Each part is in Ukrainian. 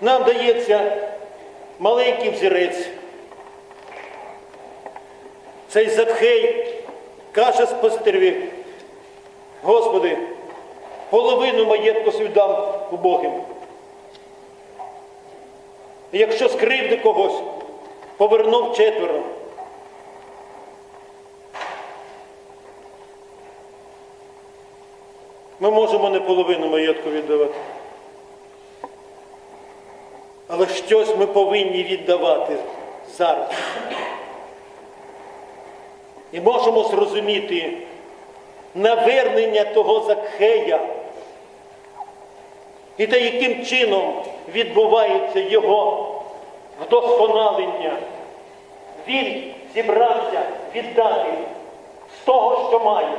нам дається маленький взірець. Цей Закхей каже спостерві, Господи, половину маєтку свій дам убогим. Якщо скривди когось, повернув четверо. Ми можемо не половину маєтку віддавати. Але щось ми повинні віддавати зараз. І можемо зрозуміти навернення того Закхея і те, яким чином відбувається його вдосконалення. Він зібрався віддати з того, що має.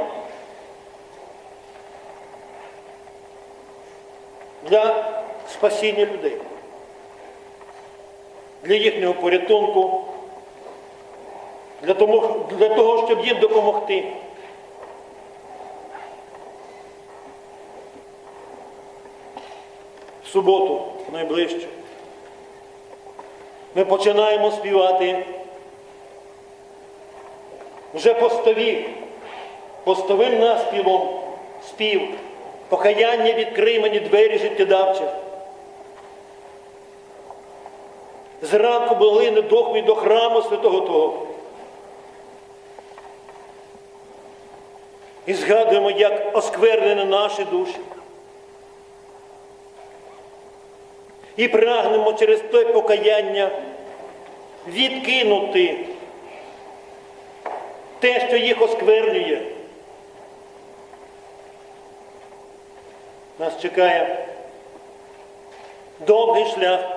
Для спасіння людей, для їхнього порятунку, для того, для того, щоб їм допомогти. В суботу найближче ми починаємо співати вже постові, постовим наспівом спів, покаяння відкрий мені двері життєдавче. Зранку були недохмі до храму святого того. І згадуємо, як осквернені наші душі. І прагнемо через те покаяння відкинути те, що їх осквернює. Нас чекає довгий шлях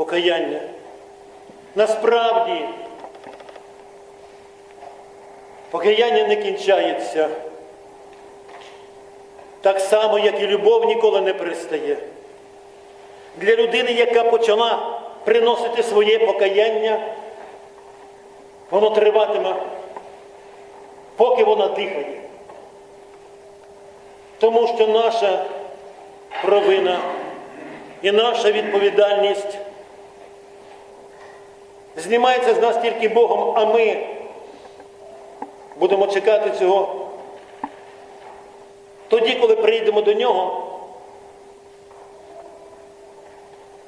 покаяння. Насправді покаяння не кінчається. Так само, як і любов ніколи не перестає. Для людини, яка почала приносити своє покаяння, воно триватиме, поки вона дихає. Тому що наша провина і наша відповідальність знімається з нас тільки Богом, а ми будемо чекати цього тоді, коли прийдемо до нього,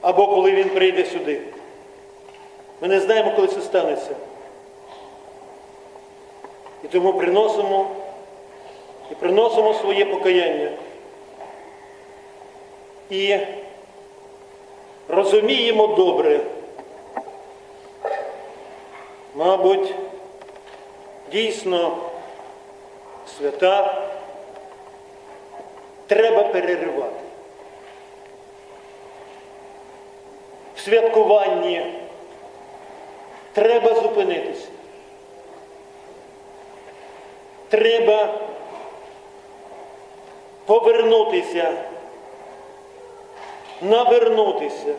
або коли він прийде сюди. Ми не знаємо, коли це станеться. І тому приносимо і приносимо своє покаяння. І розуміємо добре, мабуть, дійсно свята треба переривати. В святкуванні треба зупинитися. Треба повернутися, навернутися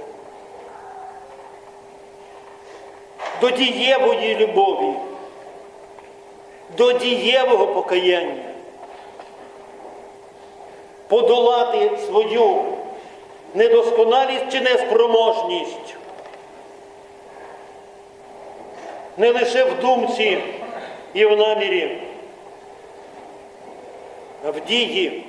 до дієвої любові, до дієвого покаяння, подолати свою недосконалість чи неспроможність. Не лише в думці і в намірі, а в дії.